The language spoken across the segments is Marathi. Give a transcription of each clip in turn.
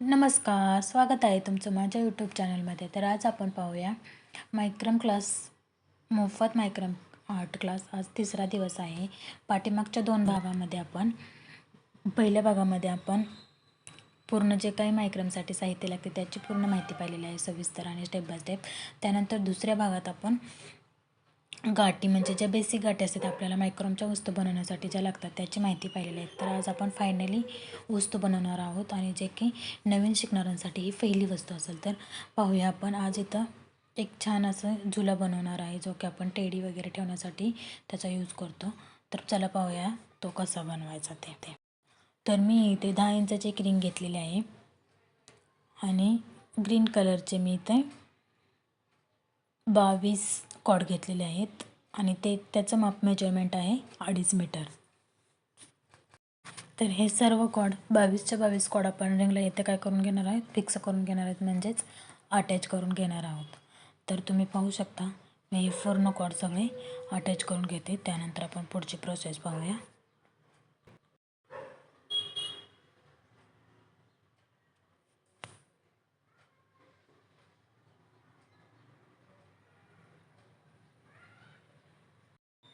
नमस्कार स्वागत आहे तुमचं माझ्या यूट्यूब चॅनलमध्ये तर आज आपण पाहूया मायक्रम क्लास मोफत मायक्रम आर्ट क्लास आज तिसरा दिवस आहे. पाठीमागच्या दोन भागामध्ये आपण पहिल्या भागामध्ये आपण पूर्ण जे काही मायक्रमसाठी साहित्य लागते त्याची पूर्ण माहिती पाहिलेली आहे सविस्तर आणि स्टेप बाय स्टेप त्यानंतर दुसऱ्या भागात आपण गाठी म्हणजे ज्या बेसिक गाठी असतात आपल्याला मायक्रोमच्या वस्तू बनवण्यासाठी ज्या लागतात त्याची माहिती पाहिलेली आहे. तर आज आपण फायनली वस्तू बनवणार आहोत आणि जे की नवीन शिकणाऱ्यांसाठी ही पहिली वस्तू असेल तर पाहूया आपण. आज इथं एक छान असं झुला बनवणार आहे जो की आपण टेडी वगैरे ठेवण्यासाठी त्याचा यूज करतो. तर चला पाहूया तो कसा बनवायचा ते ते. तर मी इथे दहा इंचाची एक रिंग घेतलेली आहे. आणि ग्रीन कलरचे मी इथे बावीस कॉड घेतलेले आहेत आणि ते त्याचं माप मेजरमेंट आहे अडीच मीटर. तर हे सर्व कॉड बावीसच्या बावीस कॉड आपण रिंगला येथे काय करून घेणार आहेत? फिक्स करून घेणार आहेत म्हणजेच अटॅच करून घेणार आहोत. तर तुम्ही पाहू शकता मी हे पूर्ण कॉड सगळे अटॅच करून घेते. त्यानंतर आपण पुढची प्रोसेस पाहूया.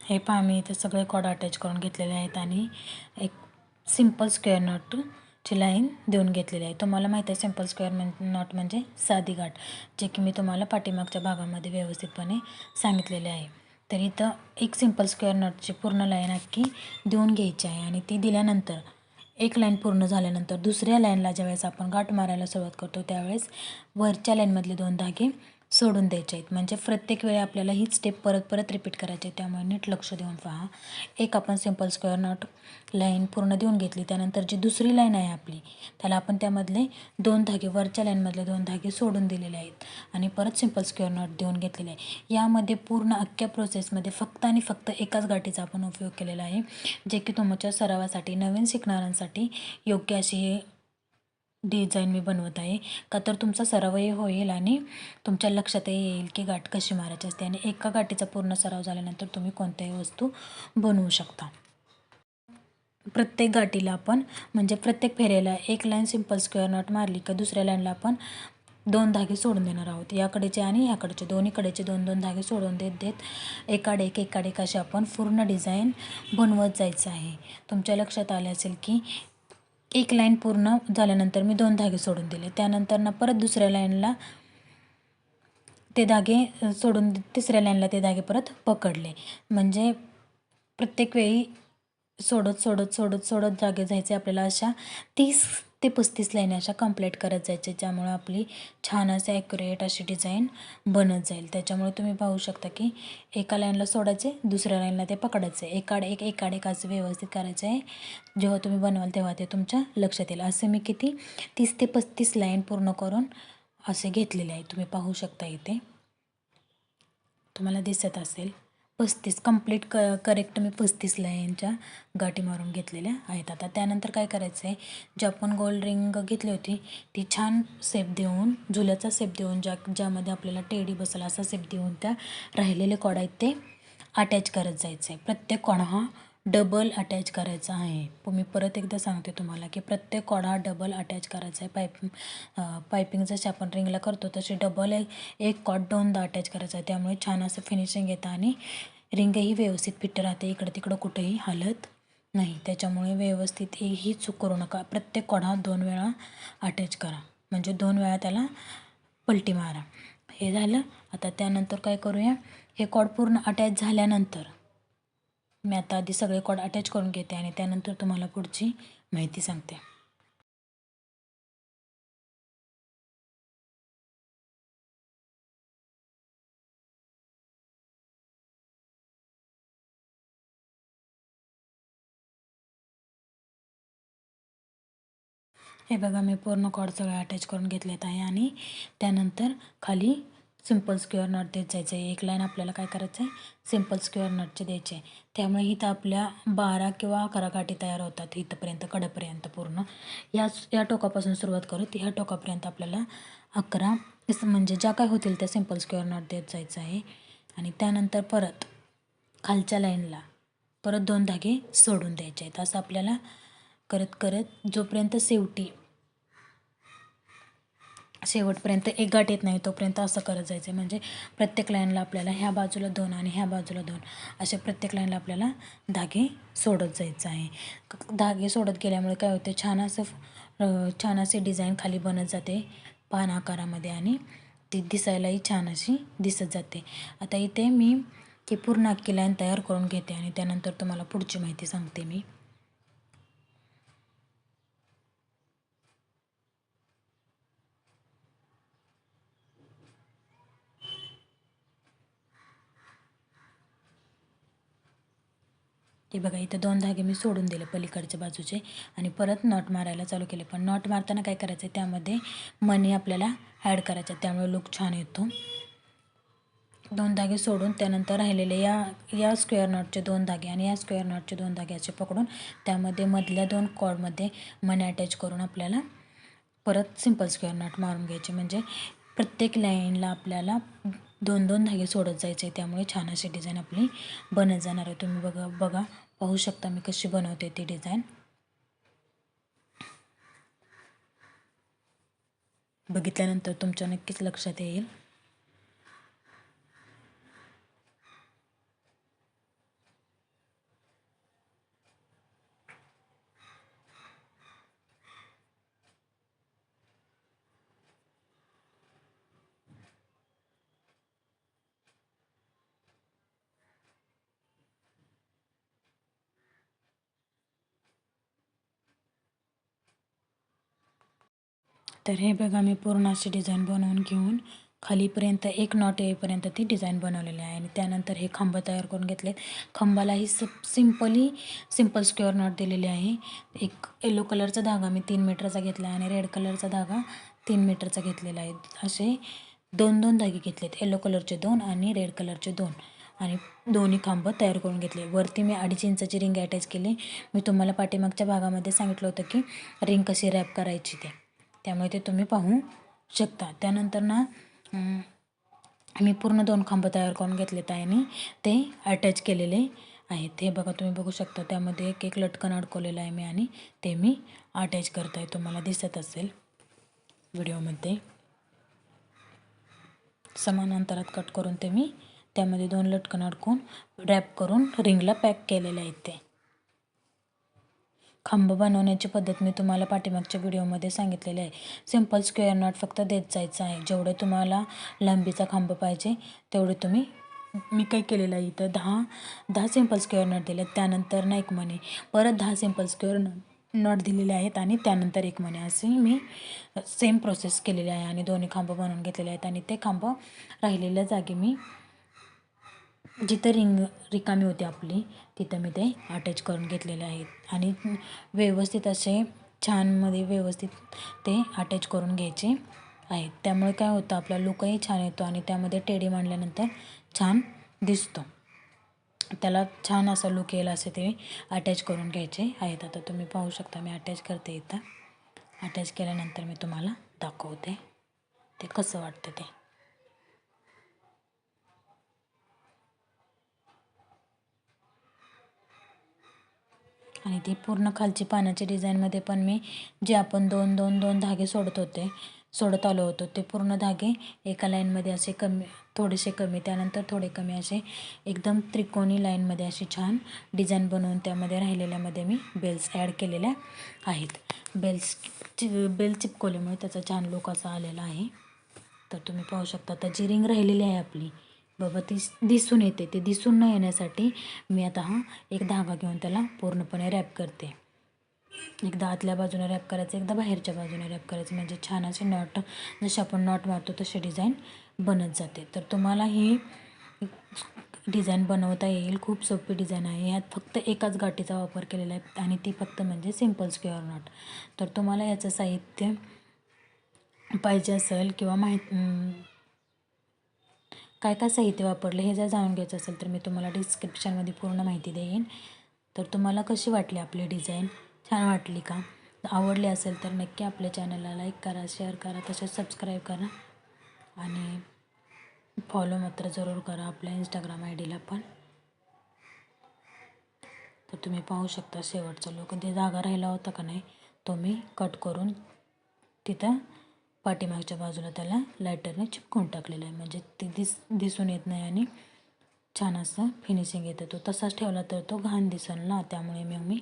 हे पहा मी इथे सगळे कॉड अटॅच करून घेतलेले आहेत आणि एक सिंपल स्क्वेअर नॉटची लाईन देऊन घेतलेली आहे. तुम्हाला माहीत आहे सिंपल स्क्वेअर म्हण नॉट म्हणजे साधी गाठ जे की मी तुम्हाला पाठीमागच्या भागामध्ये व्यवस्थितपणे सांगितलेले आहे. तर इथं एक सिंपल स्क्वेअर नॉटची पूर्ण लाईन अख्खी देऊन घ्यायची आहे आणि ती दिल्यानंतर एक लाईन पूर्ण झाल्यानंतर दुसऱ्या लाईनला ज्यावेळेस आपण गाठ मारायला सुरुवात करतो त्यावेळेस वरच्या लाईनमधले दोन धागे सोडून द्यायचे आहेत. म्हणजे प्रत्येक वेळी आपल्याला हीच स्टेप परत परत रिपीट करायची आहे त्यामुळे नीट लक्ष देऊन पहा. एक आपण सिंपल स्क्वेअर नॉट लाईन पूर्ण देऊन घेतली. त्यानंतर जी दुसरी लाईन आहे आपली त्याला आपण त्यामधले दोन धागे वरच्या लाईनमधले दोन धागे सोडून दिलेले आहेत. आणि परत सिंपल स्क्वेअर नॉट देऊन घेतलेले आहे. यामध्ये पूर्ण अख्ख्या प्रोसेसमध्ये फक्त आणि फक्त एकाच गाठीचा आपण उपयोग केलेला आहे. जे की तुमच्या सरावासाठी नवीन शिकणाऱ्यांसाठी योग्य अशी हे डिझाईन मी बनवत आहे. का तर तुमचा सरावही होईल आणि तुमच्या लक्षातही येईल की गाठ कशी मारायची असते आणि एका गाठीचा पूर्ण सराव झाल्यानंतर तुम्ही कोणत्याही वस्तू बनवू शकता. प्रत्येक गाठीला आपण म्हणजे प्रत्येक फेऱ्याला एक लाईन सिंपल स्क्वेअर नॉट मारली का दुसऱ्या लाईनला आपण दोन धागे सोडून देणार आहोत. याकडेचे आणि ह्याकडेचे दोन्हीकडेचे दोन दोन धागे सोडून देत देत एकाडे एक एकाडे एक असे आपण पूर्ण डिझाईन बनवत जायचं आहे. तुमच्या लक्षात आले असेल की एक लाईन पूर्ण झाल्यानंतर मी दोन धागे सोडून दिले. त्यानंतर ना परत दुसऱ्या लाईनला ते धागे सोडून तिसऱ्या लाईनला ते धागे परत पकडले. म्हणजे प्रत्येक वेळी सोडत सोडत सोडत सोडत जागे जायचे आपल्याला अशा तीस ते पस्तीस लाईन अशा कंप्लीट करत जायचे. ज्यामुळं आपली छान असं ॲक्युरेट अशी डिझाईन बनत जाईल. त्याच्यामुळे तुम्ही पाहू शकता की एका लाईनला सोडायचे दुसऱ्या लाईनला ते पकडायचे. एकाड एक एकाड एक असं व्यवस्थित करायचं. आहे जेव्हा तुम्ही बनवाल तेव्हा ते तुमच्या लक्षात येईल. असं मी किती तीस ते पस्तीस लाईन पूर्ण करून असे घेतलेले आहे. तुम्ही पाहू शकता इथे. तुम्हाला दिसत असेल. पस्तीस कंप्लीट क करेक्ट मी पस्तीस लाईनच्या गाठी मारून घेतलेल्या आहेत. आता त्यानंतर काय करायचं आहे जी आपण गोल्ड रिंग घेतली होती ती छान सेप देऊन झुल्याचा सेप देऊन ज्या ज्यामध्ये आपल्याला टेडी बसेल असा सेप देऊन त्या राहिलेले कॉड आहेत ते अटॅच करत जायचं आहे प्रत्येक कॉड हा डबल अटॅच करायचा आहे. मी परत एकदा सांगते तुम्हाला की प्रत्येक कॉड डबल अटॅच करायचा आहे. पाईप पायपिंग जशी आपण रिंगला करतो तशी डबल एक एक कॉड दोनदा अटॅच करायचा आहे. त्यामुळे छान असं फिनिशिंग येतं आणि रिंगही व्यवस्थित फिट राहते. इकडं तिकडं कुठेही हालत नाही. त्याच्यामुळे व्यवस्थित ही चूक करू नका. प्रत्येक कॉड दोन वेळा अटॅच करा. म्हणजे दोन वेळा त्याला पलटी मारा. हे झालं. आता त्यानंतर काय करूया? हे कॉड पूर्ण अटॅच झाल्यानंतर मी आता आधी सगळे कॉड अटॅच करून घेते आणि त्यानंतर तुम्हाला पुढची माहिती सांगते. हे बघा मी पूर्ण कॉड सगळे अटॅच करून घेतलेत आहे आणि त्यानंतर खाली सिंपल स्क्वेअर नट देत जायचं आहे एक लाईन आपल्याला काय करायचं आहे सिंपल स्क्वेअर नटचे द्यायचे आहे त्यामुळे इथं आपल्या बारा किंवा अकरा गाठी तयार होतात. इथंपर्यंत कडपर्यंत पूर्ण. याच या टोकापासून सुरुवात करत ह्या टोकापर्यंत आपल्याला अकरा म्हणजे ज्या काय होतील त्या सिंपल स्क्वेअर नट देत जायचं आहे आणि त्यानंतर परत खालच्या लाईनला परत दोन धागे सोडून द्यायचे आहेत. असं आपल्याला करत करत जोपर्यंत शेवटी शेवटपर्यंत एक गाठ येत नाही तोपर्यंत असं करत जायचं. आहे म्हणजे प्रत्येक लाईनला आपल्याला ह्या बाजूला दोन आणि ह्या बाजूला दोन अशा प्रत्येक लाईनला आपल्याला धागे सोडत जायचं आहे. धागे सोडत गेल्यामुळे काय होते छान असं छान असे डिझाईन खाली बनत जाते पान आकारामध्ये आणि ती दिसायलाही छान अशी दिसत जाते. आता इथे मी की पूर्ण अख्खी लाईन तयार करून घेते आणि त्यानंतर तुम्हाला पुढची माहिती सांगते मी. ते बघा इथं दोन धागे मी सोडून दिले पलीकडच्या बाजूचे आणि परत नॉट मारायला चालू केले. पण नॉट मारताना काय करायचं आहे त्यामध्ये मनी आपल्याला ॲड करायचा त्यामुळे लुक छान येतो. दोन धागे सोडून त्यानंतर राहिलेले या या स्क्वेअर नॉटचे दोन धागे आणि या स्क्वेअर नॉटचे दोन धागे असे पकडून त्यामध्ये मधल्या दोन कॉडमध्ये मनी अटॅच करून आपल्याला परत सिंपल स्क्वेअर नॉट मारून घ्यायचे. म्हणजे प्रत्येक लाईनला आपल्याला दोन दोन धागे सोडत जायचे त्यामुळे छान अशी डिझाईन आपली बनत जाणार आहे. तुम्ही बघा बघा. पाहू शकता मी कशी बनवते ती डिझाईन बघितल्यानंतर तुमच्या नक्कीच लक्षात येईल. तर हे बघा मी पूर्ण अशी डिझाईन बनवून घेऊन खालीपर्यंत एक नॉट येईपर्यंत ती डिझाईन बनवलेली आहे. आणि त्यानंतर हे खांब तयार करून घेतले खांबालाही स सिम्पली सिंपल स्क्युअर नॉट दिलेली आहे. एक येलो कलरचा धागा मी तीन मीटरचा घेतला आहे आणि रेड कलरचा धागा तीन मीटरचा घेतलेला आहे. असे दोन दोन धागे घेतलेत. येलो कलरचे दोन आणि रेड कलरचे दोन. आणि दोन्ही खांब तयार करून घेतले. वरती मी अडीच इंचाची रिंग अटॅच केली. मी तुम्हाला पाठीमागच्या भागामध्ये सांगितलं होतं की रिंग कशी रॅप करायची ते. त्यामुळे ते तुम्ही पाहू शकता. त्यानंतर ना मी पूर्ण दोन खांब तयार करून घेतलेत आणि ते अटॅच केलेले आहेत. हे बघा तुम्ही बघू शकता त्यामध्ये एक एक लटकन अडकवलेलं आहे मी आणि ते मी अटॅच करत आहे तुम्हाला दिसत असेल व्हिडिओमध्ये. समान अंतरात कट करून ते मी त्यामध्ये दोन लटकन अडकून रॅप करून रिंगला पॅक केलेले आहेत ते. खांब बनवण्याची पद्धत मी तुम्हाला पाठीमागच्या व्हिडिओमध्ये सांगितलेली आहे. सिंपल स्क्वेअर नॉट फक्त देत जायचं आहे. जेवढे तुम्हाला लांबीचा खांब पाहिजे तेवढे तुम्ही मी काय केलेलं आहे इथं? दहा दहा सिंपल स्क्वेअर नॉट दिले त्यानंतर ना एक मनी परत दहा सिंपल स्क्वेअर नॉट दिलेले आहेत आणि त्यानंतर एक मनी असे मी सेम प्रोसेस केलेली आहे आणि दोन्ही खांब बनवून घेतलेले आहेत आणि ते खांब राहिलेल्या जागी मी जिथं रिंग रिकामी होती आपली तिथं मी ते अटॅच करून घेतलेले आहेत. आणि व्यवस्थित असे छानमध्ये व्यवस्थित ते अटॅच करून घ्यायचे आहेत. त्यामुळे काय होतं आपला लुकही छान येतो आणि त्यामध्ये टेडी मांडल्यानंतर छान दिसतो. त्याला छान असा लुक येईल असे ते अटॅच करून घ्यायचे आहेत. आता तुम्ही पाहू शकता मी अटॅच करते इथं. अटॅच केल्यानंतर मी तुम्हाला दाखवते. ते कसं वाटतं ते? आणि ती पूर्ण खालची पानाची डिझाईनमध्ये पण मी जे आपण दोन दोन दोन धागे सोडत होते सोडत आलो होतो ते पूर्ण धागे एका लाईनमध्ये असे कमी थोडेसे कमी त्यानंतर थोडे कमी असे एकदम त्रिकोणी लाईनमध्ये अशी छान डिझाईन बनवून त्यामध्ये राहिलेल्यामध्ये मी बेल्स ॲड केलेल्या आहेत. बेल्स चि बेल चिपकवल्यामुळे त्याचा छान लुक असा आलेला आहे. तर तुम्ही पाहू शकता आता जी रिंग राहिलेली आहे आपली. बाबा ती दिसून येते. ते दिसून न येण्यासाठी मी आता हा एक धागा घेऊन त्याला पूर्णपणे रॅप करते. एकदा आतल्या बाजूने रॅप करायचं एकदा बाहेरच्या बाजूने रॅप करायचं. म्हणजे छान असे नॉट जसे आपण नॉट मारतो तशी डिझाईन बनत जाते. तर तुम्हाला ही डिझाईन बनवता येईल. खूप सोपी डिझाईन आहे. ह्यात फक्त एकाच गाठीचा वापर केलेला आहे आणि ती फक्त म्हणजे सिंपल स्क्वेअर नॉट तर तुम्हाला याचं साहित्य पाहिजे असेल किंवा माहीत काय काय साहित्य वापरलं हे जर जाणून घ्यायचं असेल तर मी तुम्हाला डिस्क्रिप्शनमध्ये पूर्ण माहिती देईन. तर तुम्हाला कशी वाटली आपली डिझाईन छान वाटली का? आवडली असेल तर नक्की आपल्या चॅनलला लाईक करा शेअर करा तसेच सबस्क्राईब करा. आणि फॉलो मात्र जरूर करा आपल्या इंस्टाग्राम आय डीला पण. तर तुम्ही पाहू शकता शेवटचा लोक ते जागा राहिला होता का नाही तो मी कट करून तिथं पाठीमागच्या बाजूला त्याला लायटरने चिपकून टाकलेलं आहे. म्हणजे ते दिस दिसून येत नाही आणि छान असं फिनिशिंग येतं. तो तसाच ठेवला तर तो घाण दिसेल ना? त्यामुळे मग मी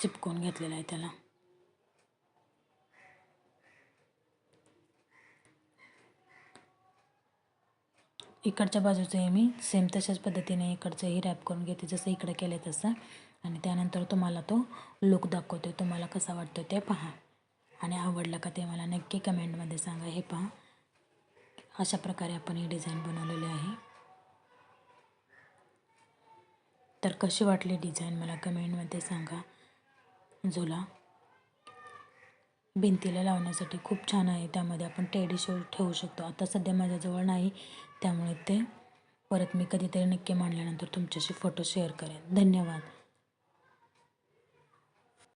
चिपकून घेतलेला आहे त्याला. इकडच्या बाजूचंही मी. सेम तशाच पद्धतीने इकडचंही रॅप करून घेते जसं इकडे केलं आहे तसं. आणि त्यानंतर तुम्हाला तो लुक दाखवतो. तुम्हाला कसा वाटतो ते पहा. आणि आवडलं का ते मला नक्की कमेंटमध्ये सांगा. हे पहा. अशा प्रकारे आपण ही डिझाईन बनवलेली आहे. तर कशी वाटली डिझाईन मला कमेंटमध्ये सांगा. झुला. भिंतीला लावण्यासाठी खूप छान आहे. त्यामध्ये आपण टेडी शो ठेवू शकतो. आता सध्या माझ्याजवळ नाही. त्यामुळे ते परत मी कधीतरी नक्की मांडल्यानंतर तुमच्याशी फोटो शेअर करेन. धन्यवाद.